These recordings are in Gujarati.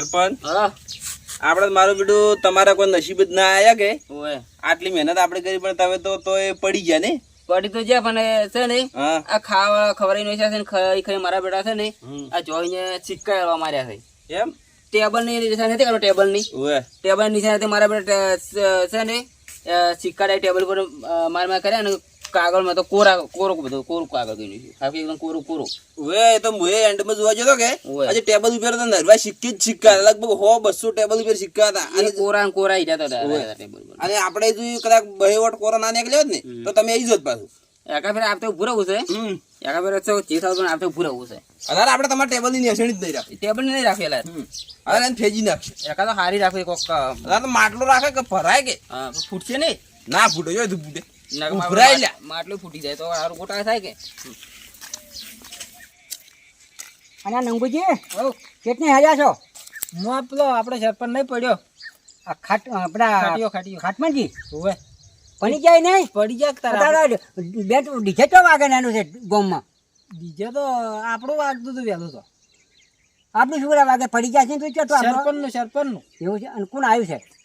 સરપંચ? આપણે મારું બેટું તમારા કોઈ નસીબ જ ના આયા કે? આટલી મહેનત આપણે કરી પણ તમે તો તો એ પડી ગયા ને? પડી તો જ્યાં પણ છે ને આ ખાવા ખવડાવી નો છે ને ખાઈ ખાઈ મારા બેટા છે ને આ જોઈને સિક્કા એવા માર્યા છે. એમ? ટેબલની નિશાની હતી ટેબલની. ટેબલની નિશાન મારા બેટા છે ને સિક્કા ટેબલ પર માર માર કર્યા ને કાગળમાં તો કોરા કોરો બધું કોરું કાગળ ગયું છે. આખી એકદમ કોરું કોરું. હવે એ તો મુએ એન્ડમાં જોવા જતો કે? આજે ટેબલ ઉપર તો નરવા સિક્કી જ સિક્કા લગભગ હો બસો ટેબલ ઉપર સિક્કા હતા. અને કોરા કોરા ઈ જતા ટેબલ અને આપણે જો કદાચ બહેવટ કોરોના નીકળ્યો હોત ને તો તમે આવી જોત પાછું. એકા ફેર આપતે ઉભું રહેવું છે? એકા ફેર તો જે થતું આપતે ઉભું રહેવું છે. અત્યારે આપણે તમારા ટેબલની નિશાની જ નહીં રાખી. ટેબલ નહીં રાખેલા હવે એને ફેજી નાખશે. એકા તો હારી રાખે કોક તો માટલું રાખે કે ભરાય કે? ફૂટશે નહીં. ના ફૂટે જો ફૂટે. ના, ઉભરાય લ્યા. માટલું ફૂટી જાય તો હારું ગોટા થાય કે? અને નંગુજી કેટલી હાજર છો? હું પેલો આપણે સરપંચ નહીં પડ્યો. આ ખાટ આપણા ખાટીયો ખાટીયો ખાટમાજી હોવે. પડી જાય નહીં? પડી જાય તારા બે ડીજે તો વાગે નાનું છે ગોમમાં. બીજે તો આપણું વાગતું હતું વહેલું તો. આપણું શું વાગે? પડી જાય છે તું તો આપણો- સરપંચનું સરપંચનું એવું છે? અને કોણ આવ્યું છે?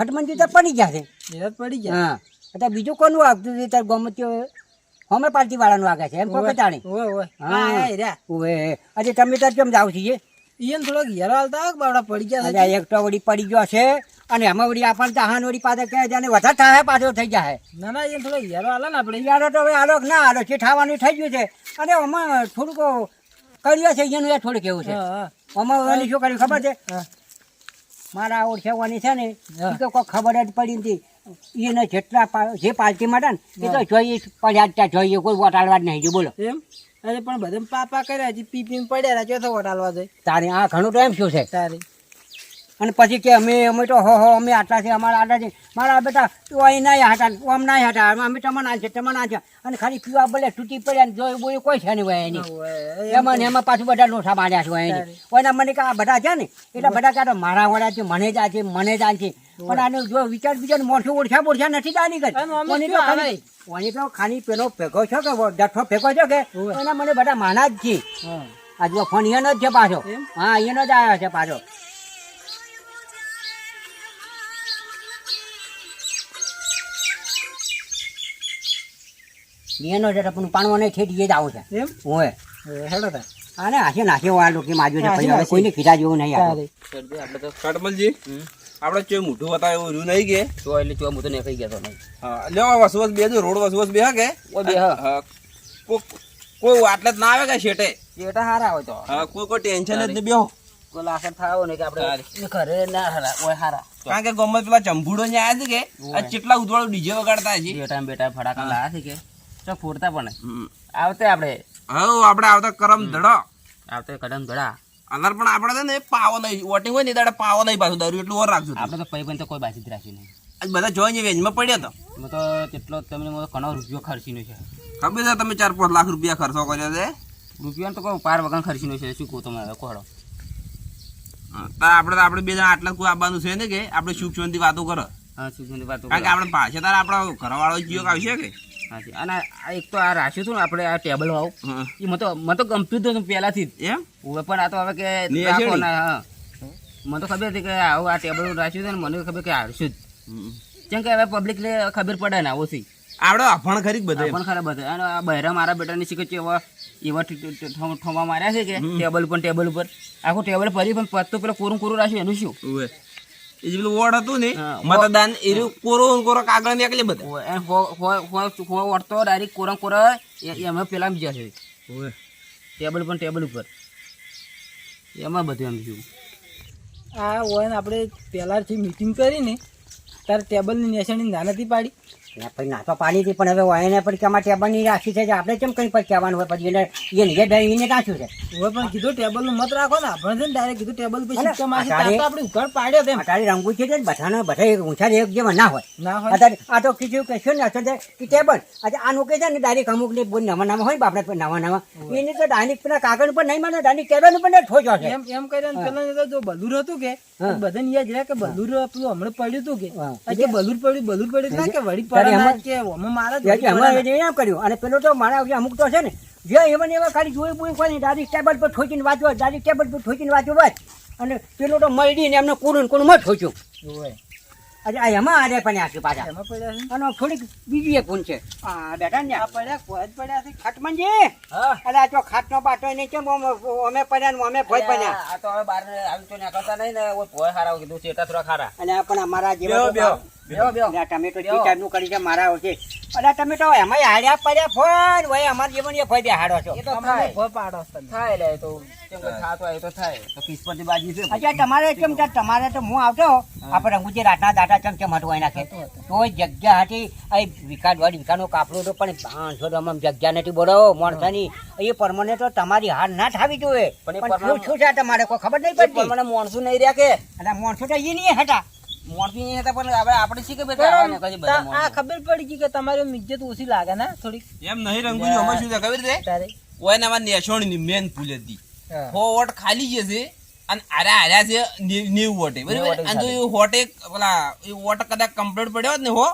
ખટમંજી તો પડી ગયા છે. એ પડી હા. અત્યારે બીજું કોનું વાગતું હતું? તાર ગોમ હોમે પાર્ટી વાળાનું વાગે છે એમ કોઈ તાણી ઓય હા. આજે તમે તો કેમ જાવ છીએ ઈયન થોડો ઘેરો હાલતા હોય બાવડા પડી ગયા છે એક તો વળી પડી ગયો છે અને એમાં વળી આપણને તાહાન વળી પાછળ કહે છે અને વધારે થાય પાછો થઈ જાય. ના ના ઈયન થોડો ઘેરો હાલે ને આપણે. યાર તો હવે આલોક ના આલો છે ઠાવાનું થઈ ગયું છે. અને આમાં થોડુંક કર્યું છે એનું એ થોડુંક એવું છે. આમાં શું કર્યું ખબર છે. મારા ઓળખાવાની છે ને એ તો કોઈ ખબર જ પડી નથી. એને જેટલા જે પાર્ટી માટે ને એ તો જોઈએ પડ્યા જ ત્યાં જોઈએ કોઈ વટાડવા જ નહીં જો બોલો. એમ? અરે પણ બધા પાપા કર્યા હજી પી પીને પડ્યા રહ્યા ચોથો વટાલવા જાય તારે આ ઘણું તો એમ શું છે? તારી. અને પછી કે અમે અમે તો હો હો અમે આટલા છે અમારા આટલા છે મારા બેટા તું અહીં ના હતા આમ ના હતા અમે તમને છે તમને છે અને ખાલી પીવા બોલે તૂટી પડ્યા ને જોયું બોયું કોઈ છે નહીં હોય એની. એમાં ને એમાં પાછું બધા લોઠા માર્યા છે એની. કોઈના મને કે આ બધા છે ને એટલે બધા કાં તો મારા વાળા છે મને જ આ છે મને જ આ છે. પણ આને જો વિચાર વિચાર મોઢું ઓળખ્યા બોળખ્યા નથી જાણી કરી ઓની તો ખાલી પેલો ભેગો છો કે ડઠ્ઠો ભેગો છો કે એના મને બધા માના જ છે. આજુ ફોન એનો જ છે પાછો. હા એનો જ આવ્યો છે પાછો. એનો જ પણ પાણવો નહીં ઠેઠ એ જ આવું છે. એમ? હોય હેડો તા. આને હાથે નાખ્યો આ લોકો માજુ છે પછી હવે કોઈને કીધા જેવું નહીં આવે. આપણે તો કાટમલજી આપણે ચો મોઢું બતાવે એવું રહ્યું નહીં કે. તો એટલે ચો હું નહીં નીકળી ગયો તો નહીં. હા લેવા વસવસ બે જો રોડ વસવસ બે કે? ઓ બે હા. કોઈ આટલે જ ના આવે કે શેટે શેટા હારા હોય તો. હા કોઈ કોઈ ટેન્શન જ નહીં બેહો. થાવો ને કે આપણે ઘરે ના હારા ઓય હારા. કારણ કે ગમે પેલા ચંબુડો ને આયા છે કે આ કેટલા ઉદવાળું ડીજે વગાડતા છે બેટા બેટા ફટાકા લાયા છે કે. તો ફોડતા પણ આવતે આપણે. હવે આપણે આવતા કરમ ધડો. આવતે કરમ ધડા. અનાર પણ આપણે છે ને પાવો નહીં. વોટિંગ હોય ને દાડે પાવો નહીં પાછું. દારૂ એટલું ઓર રાખજો આપણે તો પૈ પણ તો કોઈ બાજી જ રાખી નહીં. આજ બધા જોઈને વેજમાં પડ્યો તો. એમાં તો કેટલો તમને મને ઘણો રૂપિયો ખર્ચીનો છે. ખબર છે તમે ચાર પાંચ લાખ રૂપિયા ખર્ચો કર્યો છે? રૂપિયા તો કોઈ પાર વગર ખર્ચીનો છે શું કહું તમે તો આપણે તો આપણે બે જણા આટલા કોઈ આવવાનું છે ને કે આપણે સુખ શાંતિ વાતો કરો. હા શું શાંતિ વાતો કારણ કે આપણે પાછળ તારે આપણા ઘરવાળો જીઓ આવશે કે? હાચી અને આ એક તો આ રાખ્યું હતું ને આપણે આ ટેબલ વાળું એ મને તો મને તો ગમતું હતું પહેલાથી જ. એમ? પણ આ તો હવે કે મને તો ખબર હતી કે આવું આ ટેબલ રાખ્યું છે ને મને ખબર કે હારશું જ. કેમ કે હવે પબ્લિક ને ખબર પડે ને ઓછી આપણે અભણ ખરી બધે પણ ખરાબ હતા અને આ બહેરા મારા બેટાની શીખે છે એવા એવા ઠોમા માર્યા છે કે ટેબલ ઉપર ટેબલ ઉપર. આખું ટેબલ ફરી પણ પત્તું પેલો કોરું કોરું રાખ્યું એનું શું? એ પેલું વોર્ડ હતું ને મતદાન એ કોરો કોરો કાગળ નીકળે બધા. હો વળતો ડાયરેક્ટ કોરા કોરા એ- એમાં પેલા બીજા છે. ટેબલ પણ ટેબલ ઉપર. એમાં બધું એમ જોયું આ ઓન આપણે પહેલાંથી મિટિંગ કરીને તારે ટેબલની નેસણી ના નથી પાડી. પછી નાતો પાડી હતી પણ હવે એને પણ કેમાં ટેબલની રાખી છે આપણે કેમ કઈ પછી કહેવાનું હોય? પછી એને એને જે ડરી એને નાખ્યું છે. હવે પણ કીધું ટેબલનું મત રાખો ને આપણે છે ને ડાયરેક્ટ કીધું ટેબલ પર સિક્કા મારી અટાણે- આપણે ઉઘાડ પાડ્યો તેમ અટાળી રંગું છે બધાને બધા એક ઊંચા એક જેવા ના હોય. ના હોય. આ તો કીધું કે છે ને અસર કે ટેબલ. આજે આનું કે છે ને ડાયરેક્ટ અમુક ને બોલ નવા નવા હોય ને આપણે નવા નવા. એને તો ડાયરેક્ટ પેલા કાગળ પર નહીં માને ડાયરેક્ટ ટેબલ ઉપર જ ઠોચો છે. એમ એમ કરીને પેલા જો બલુર હતું કે. બધાને યાદ રહ્યા કે બલુર પેલું હમણાં પડ્યું હતું કે. બલુર પડ્યું બલુર પડ્યું કે વળી કર્યું. અને પેલો તો મારા અમુક તો છે ને જે એમાં ને ખાલી જોઈ બોઈ કોઈ નહીં ટેબલ પર ઠોકીને વાંચો ડાયરેક્ટ ટેબલ પર ઠોકીને વાંચો બસ અને પેલો તો મળીને એમને કોનું ને કોનું ઠોક્યું અરે એમાં આરે પણ આખી પાછા. એમાં પડ્યા છે અને થોડીક બીજી એક ફોન છે. આ બેટા ને આ પડ્યા કોઈ પડ્યા છે. ખાટમનજી અરે આ તો ખાટનો બાટો નહીં કેમ અમે પડ્યા ને અમે ભોય પડ્યા. આ તો હવે બાર આવી તો નીકળતા નહીં ને ઓય ભોય હારા કીધું છે એટલા થોડા ખારા. અને પણ અમારા જેવા ટમેટો જે ટાઈપનું કરી છે મારા છે અરે ટમેટો એમાં હાડ્યા પડ્યા. ફોન ભાઈ અમારા જીવન એ ફોઈ હાડો છો. એ તો અમને થાય પાડો થાય લે તો. કેમ કે થાતો હોય તો થાય. તો કિસ્મતની બાજી છે. અચ્છા તમારે કેમ છે? તમારે તો હું આવતો. આપણે રંગુજી રાતના દાટા ચમ ચમ હટવાઈ નાખે તો જગ્યા હતી. આ વિકાસ વાળી વિકાસનો કાપડો તો પણ પાંચસો આમ જગ્યા નથી બોલો. માણસાની. એ પરમાનન્ટ તો તમારી હાર ના થાવી જોઈએ. પણ એ પણ શું છે તમારે? કોઈ ખબર નહીં પડતી? મને મોણસું નહીં રહ્યા કે? અને માણસો તો એ નહીં હતા. નહીં હતા પણ આપણે બધા આ ખબર પડી ગઈ કે તમારી ઇજ્જત ઓછી લાગે ને થોડીક? એમ નહીં રંગુજી અમે શું ખબર છે? ઓય ને નેસોણી ની મેન પુલ હતી. હો. વોટ ખાલી જશે અને આરા આર્યા છે નેવું વોટે બરાબર? અને જો એ વોટે પેલા એ વોટ કદાચ કમ્પ્લીટ પડ્યો હોત ને હો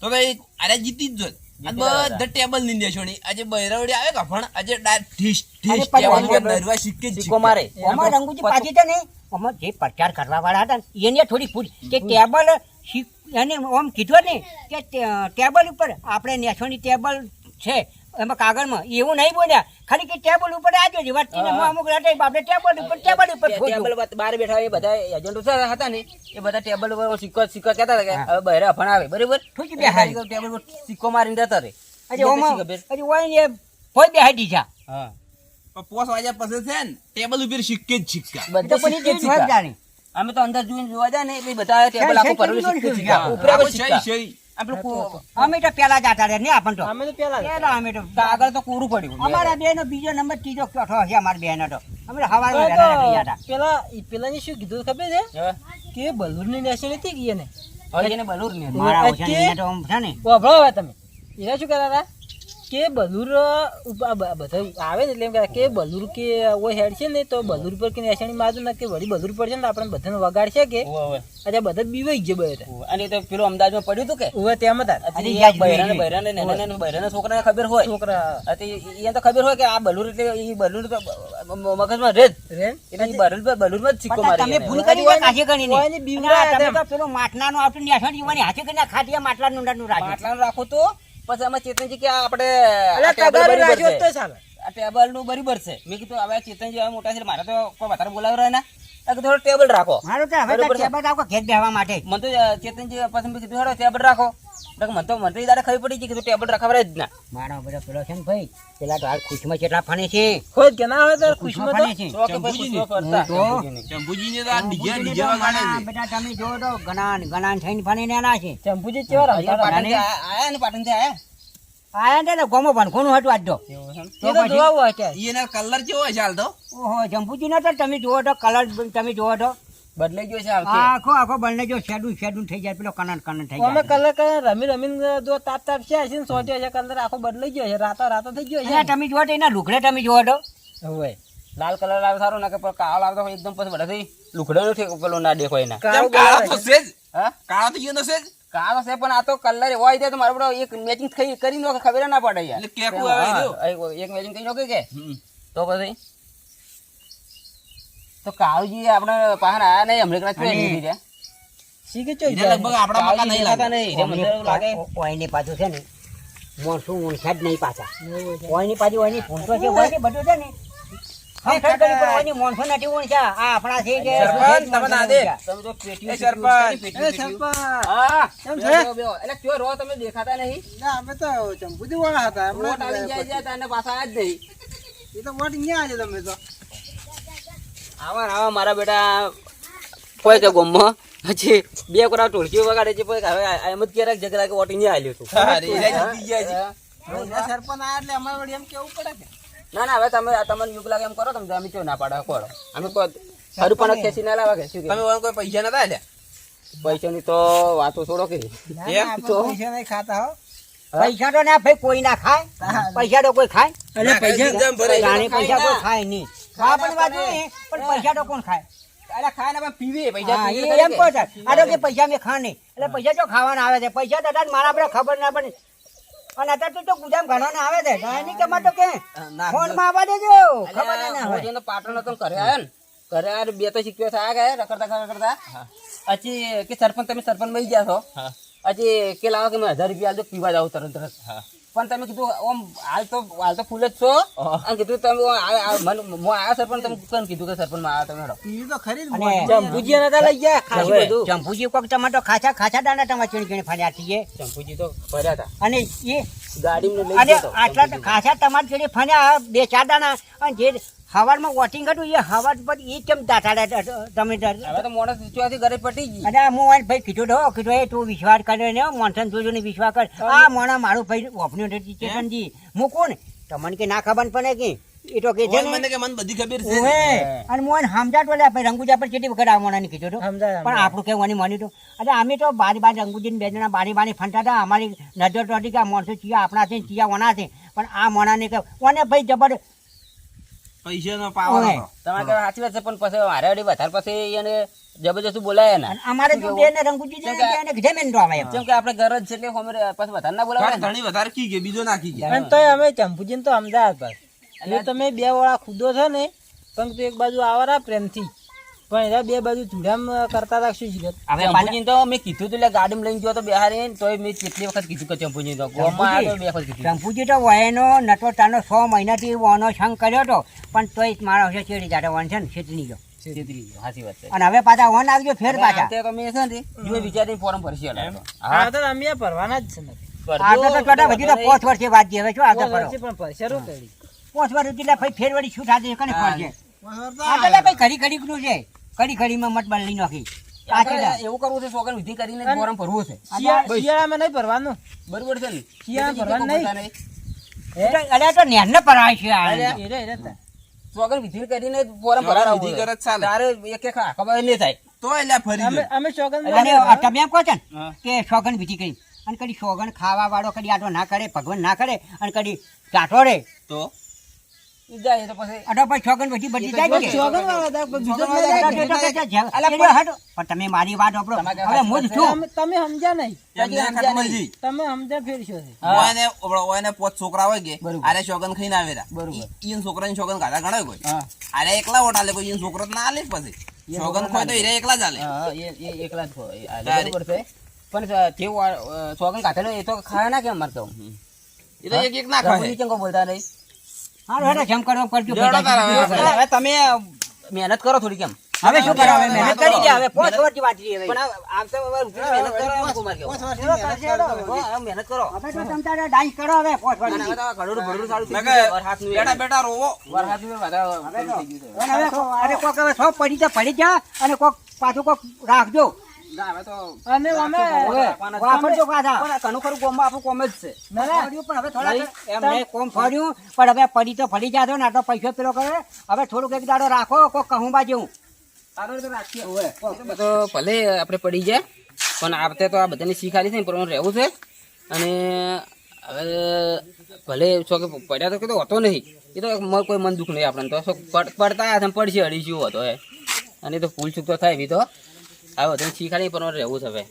તો ભાઈ આરે જીતી જ જોત. બધા ટેબલની નેસોણી આજે બહેરાવડી આવે કફણ આજે ડા ઠીસ ઠીસ પણ ટેબલ પર નરવા શીખે છે કોમારે કોમાર રંગુજી પાછી છે ને? અમાર જે પ્રચાર કરવા વાળા હતા ને એને થોડી પૂછ કે ટેબલ એને આમ કીધું ને કે ટેબલ ઉપર આપણે નેસોની ટેબલ છે એમાં કાગળમાં. એવું નહીં બોલ્યા. ખાલી કે ટેબલ ઉપર આજો છે. વચ્ચે અમુક રાતે આપણે ટેબલ ઉપર ટેબલ ઉપર ટેબલ બહાર બેઠા એ બધા એજન્ટો હતા ને એ બધા ટેબલ ઉપર સિક્કો સિક્કો કહેતા હતા કે હવે બહાર અફણ આવે. બરાબર? ઠોકી બે ટેબલ પર સિક્કો મારીને જતા રે હજી ઓમાં- હજી ઓય ને ભોય બેહાડી જા. હા. પોસ વાગ્યા પછી છે ને ટેબલ ઉપર સિક્કે જ તો બધા સિક્કે જ જાણી. અમે તો અંદર જોઈને જોવા જાય ને એટલે બધા ટેબલ આખું સિક્કે સિક્કા. ઉપર. આપણે અમે તો પેલા જ હતા ને આપણ તો. અમે તો પેલા પેલા અમે તો આગળ તો કોરું પડ્યું. અમારા બેનો બીજો નંબર ત્રીજો ચોથો હશે અમારા બેનો તો. અમે હવા હવારમાં તો હતા. પેલા ઈ પેલાની શું કીધું ખબર છે? કે બલૂરની નેશન હતી કે એને? હવે બલૂર ને મારા ઓછા કે- ને છે ને. હવે તમે. એના શું કહેતા હતા કે બલૂર બધા આવે ને એટલે એમ કે બલુર કે ઓ હેડ છે ને તો બલુર પર કે નેસાણી મારું ને કે વળી બલુર પર છે ને આપણે બધાને વગાડશે કે? અચ્છા બધા બીવાઈ ગયા બધા અને તો પેલું અમદાવાદમાં પડ્યું હતું કે? ઉવે તેમ હતા બૈરાને બૈરાને છોકરાને ખબર હોય. છોકરા. અતિ એને તો ખબર હોય કે આ બલુર એટલે એ બલુર તો મગજમાં રહે જ. એટલે બલૂર પર- બલૂરમાં જ સિક્કો મારી તમે ભૂલ કરી હોય કાશી ગણી ને બીવડા તમે તો પેલો માટલાનો આપણે નેસણ જીવવાની હાથે કરીને ખાટિયા. માટલાનું રાખો તો? પછી અમે ચેતનજી કે આપણે ટેબલનું બરાબર છે મેં કીધું હવે ચેતનજી હવે મોટા છે મારે તો કોઈ વધારે બોલાવ્યો ના. થોડો ટેબલ રાખો મારું તો હવે. ટેબલ રાખો ઘેર બેહવા માટે મને તો ચેતનજી પછી કીધું હેડો ટેબલ રાખો મને તો મને દાડે ખબર પડી છે કે તું ટેબલ રખાવડે જ ના મારો બધો પેલો છે ને ભાઈ પેલા તો હાલ ખુશમાં કેટલા ફાને છે ખોજ કે ના હોય તો ખુશમાં ફાને છે. ખુશીઓ કરતા. તો? આ ડીજા ડીજા છે બેટા તમે જો તો ગણાન ગણાન થઈને ફાને ને એના છે રમતા હતા? પાટણથી આ- આયા ને પાટણથી આયા આયા ને તો ગોમો ભણખોનું તો. છે? જોવા હોય એના કલર કેવો હશે હાલ તો? ઓહો જંબુજીનો તો તમે જોવો તો કલર તમે જુઓ તો. બદલાઈ ગયો છે. આખો આખો બળને જો શેડું શેડું થઈ જાય પેલો કનન કનન થઈ અમે કલર કલર રમી રમીને જો તાપ તાપ છે સોટ્યો છે કલર આખો બદલાઈ ગયો છે. રાતો રાતો થઈ ગયો છે. તમે તો એના લુગડે તમે જુઓ તો. હવે લાલ કલર આવે સારું ના કે કાળો આવે તો એકદમ પછી બધાથી લુગડાનો નથી પેલો ના દેખો એના. કાળો તો છે. છે જ? કાળો છે કાળો છે પણ આ તો કલર એવો આવી જાય તો મારો એક મેચિંગ થઈ કરી નો ખબર ના પડે યાર. એટલે કેકું આવી એક મેચિંગ કરી નાખે કે? તો પછી? તો કાળજી આપણે પાહન આયા નહીં હમણાં કદાચ પેલી દીધી શીખે ચો લગભગ આપણા મકા નહીં લાગતા નહીં. મને એવું લાગે. ઓયની પાછું છે ને મોણસું ઊંચા જ નહીં પાછા. ઓયની પાછું ઓયની ફૂંટો છે ઓયની બધું છે ને. દેખાતા નહીં? અમે તો ચંપુજી વાળા હતા વોટ આવી જાય છે તો એને પાછા જ નહીં. એ તો વોટ અહીંયા આજે તમે તો. આવા આવા મારા બેટા કોઈ કે ગોમમાં હજી બે કોરા ટોળકી વગાડે છે પણ હવે એમ જ ક્યારેક જગરા કે વોટિંગ નહીં આવ્યું તું હા, રે, રે, જીતી ગયા છે. સરપંચ આ એટલે અમારે એમ કેવું પડે કે? ના ના હવે તમે તમને યુગ લાગે એમ કરો તમે અમે ચો ના પાડો કોડો અમે કોઈ હરું પણ ખેંચી ના લાવે કે શું તમે કોઈ પૈસા નતા આલ્યા પૈસાની તો વાતો છોડો કે. ના, ના? પૈસા નહીં ખાતા હો. પૈસા તો ના ભાઈ કોઈ ના ખાય. પૈસા તો કોઈ ખાય. ના, પૈસા. જાણે પૈસા કોઈ ખાય નહીં. ખાવા પણ વાત નહીં પણ પૈસા તો કોણ ખાય? અરે ખાય ને પણ પીવે પૈસા હા, પીવે એ એમ કહો આ તો કે પૈસા મેં ખા નહીં. એટલે પૈસા તો ખાવાના આવે છે. પૈસા દાદા મારા આપણે ખબર ના પડે. અને અત્યારે તો ગુદામ ઘણો આવે છે. એની કમાટ તો કે? ફોનમાં આવવા દેજો. ખબર ને ના હોય. જેનો પાટણ હતો ને ઘરે આવ્યો ને ઘરે આ બે તો શીખ્યો થયા ગયા રખડતા રખડતા પછી કે સરપંચ તમે સરપંચ મળી ગયા છો? હજી કે લાવો કે મેં હજાર રૂપિયા આલજો પીવા જાવ તરત તરત. પણ તમે કીધું ઓમ હાલ તો હાલ તો ફૂલ જ છો. અને કીધું તમે મને હું આવ્યા સરપંચ તમે કોણ કીધું કે સરપંચમાં આવ્યા તમે હેડો? પીવી તો ખરી જંબુજી નતા લઈ ગયા ખાસી બધું. ચંપુજી કોક ટમાટો ખાસા ખાસા દાણા તમારે ચીણી ચીણી ફાડ્યા છીએ ચંપુજી તો ફર્યા હતા. અને એ ગાડી અને આટલા ખાસા તમારે ચીણી બે ચાર દાણા અને જે હવારમાં વોટિંગ હતું એ હવાર પર એ કેમ દાટાડા તમે હવે તો મોણસ ચોથી ઘરે પટી ગઈ. અને હું એને ભાઈ કીધું તો કીધું એ તું વિશ્વાસ કરે ને મોણસન જોજો ને વિશ્વાસ કર. આ મોણા મારું ભાઈ ઓપન્યું ચેતનજી હું? કોણ? તમને કે ના ખબર પડે કે? એ તો કે છે મને કે મને બધી ખબર છે. અને એને સમજાતો લે ભાઈ રંગુજા પર કેટલી વખત આ મોણાને કીધું તો પણ આપણું કેવું એની માની તો. અને અમે તો બારી બાર રંગુજી બે જણા બારી બારી ફંટા હતા. અમારી નજર તો હતી કે આ માણસો ચિયા આપણા છે ચિયા ઓના છે. પણ આ મોણાને કે ઓને ભાઈ જબર પૈસાનો પાવર તમારે સાચી વાત છે પણ પછી મારે વળી વધારે પછી એને જબરજસ્ત બોલાય ને. અમારે રંગુજી એને જમીન તો આવે એમ. કે આપણે ઘર જ છે એટલે પછી વધારે ના બોલાવે ઘણી વધારે કી ગઈ બીજો નાખી ગયા અને તોય અમે ચંપુજીને તો અમદાવાદ પર. એટલે તમે બે વાળા ખુદો છો ને પણ તું એક બાજુ આવરા પ્રેમથી. પણ એના બે બાજુ ચૂડામ કરતા રાખશું છે હવે ચંપુજી તો મેં કીધું તું ગાડી લઈને ગયો તો બિહારી તો મેં કેટલી વખત કીધું કે ચંપુજી તો. ગોમાં આવ્યો બે વખત કીધું. શંભુજી તો વયનો નટો તાનો સો મહિનાથી વનો સંગ કર્યો હતો પણ તોય મારો છે ચેડી જાડો વન છે ને છેતરી ગયો. છે. અને હવે પાછા વન આવજો ફેર પાછા. વખતે તો છે ને જો વિચારીને ફોરમ ભરશે એટલે તો. અમે ભરવાના જ છે નથી આ તો તો હજી તો પોચ વર્ષે વાત છે હવે શું આવતા ફરો પણ ભરશે શું કરી? પોચ વર્ષ એટલે ફેર વળી શું થાશે કને ભાઈ ઘડી ઘડી નું છે. ઘડી કડીમાં મત બદલી નાખી. એવું કરવું છે સોગન વિધિ કરીને ફોરમ ભરવું છે શિયાળામાં નહીં ભરવાનું. બરોબર છે ને? શિયાળા ભરવાનું નહીં. તો- છે. સોગન વિધિ કરીને ફોરમ સોગન વિધિ કરે ચાલે. તારે એક એક ખબર નહીં થાય. તો એટલે ફરી અમે ગયો. અમે સોગંદ અને આ તમે એમ કહો છો ને કે સોગન વિધિ કરી. અને કદી સોગન ખાવા વાળો કદી આટો ના કરે ભગવાન ના કરે અને કદી ચાટો રે. તો? જાય તો પછી બધી જાય કે વાળા પણ તમે મારી વાત સાંભળો. હવે હું છું. તમે સમજ્યા નહીં. તમે સમજ્યા ફેરશો છે. હા. ઓયને ઓયને છોકરા હોય કે અરે શોગન ખાઈને આવેલા. બરોબર. ઈન છોકરાની શોગન ખાધા ગણાય કોઈ. અરે એકલા વોટ આલે કોઈ ઈન છોકરો ના આલે પછી. શોગન ખોય તો હીરે એકલા જ આલે. હા, એ એ એકલા જ. બરોબર છે. પણ તે અ, કાઢેલો એ તો ખાય ના કેમ અમારે તો એ તો એક એક ના ખાય. બોલતા નહીં? હારું હેડો જેમ કરવા કરજો હવે. હવે હવે તમે મહેનત કરો થોડી કેમ? શું કરો? હવે મહેનત કરી દે હવે પાંચ વર્ષ વાત છે પણ આ- આમ તો હવે રૂપિયાની મહેનત કરો મહેનત કરો. હવે તો તમ તારે ડાન્સ કરો હવે પાંચ વર્ષ હવે તો ઘડું ભડું સારું થઈ બેટા બેટા રોવો. વરહાતનું વધારે હવે અરે કોક હવે સો પડી જા પડી જા અને કોક પાછું કોક રાખજો. હવે તો અને અમે વાપરજો પાછા. પણ આ ખરું ગામમાં આપણું કોમ જ છે. ના, ના. ફર્યું પણ હવે થોડાક એમ નહીં કોમ ફર્યું પણ હવે પડી તો ફરી જાતો ને આટલો પૈસો પેલો કરે. હવે થોડુંક એક દાડો રાખો કોઈ કહું બા જેવું તો ભલે આપણે પડી જાય પણ આ વખતે તો આ બધાની શીખાડી છે ને પ્રમાણે રહેવું છે. અને હવે ભલે છો કે પડ્યા તો કીધું હતો નહીં. એ તો મ- કોઈ મન દુઃખ નહીં આપણને તો. પડતા પડશે અડીશું હતો એ અને તો ભૂલ ચૂક તો થાય એવી તો. આ બધાની શીખાડી પણ રહેવું છે હવે.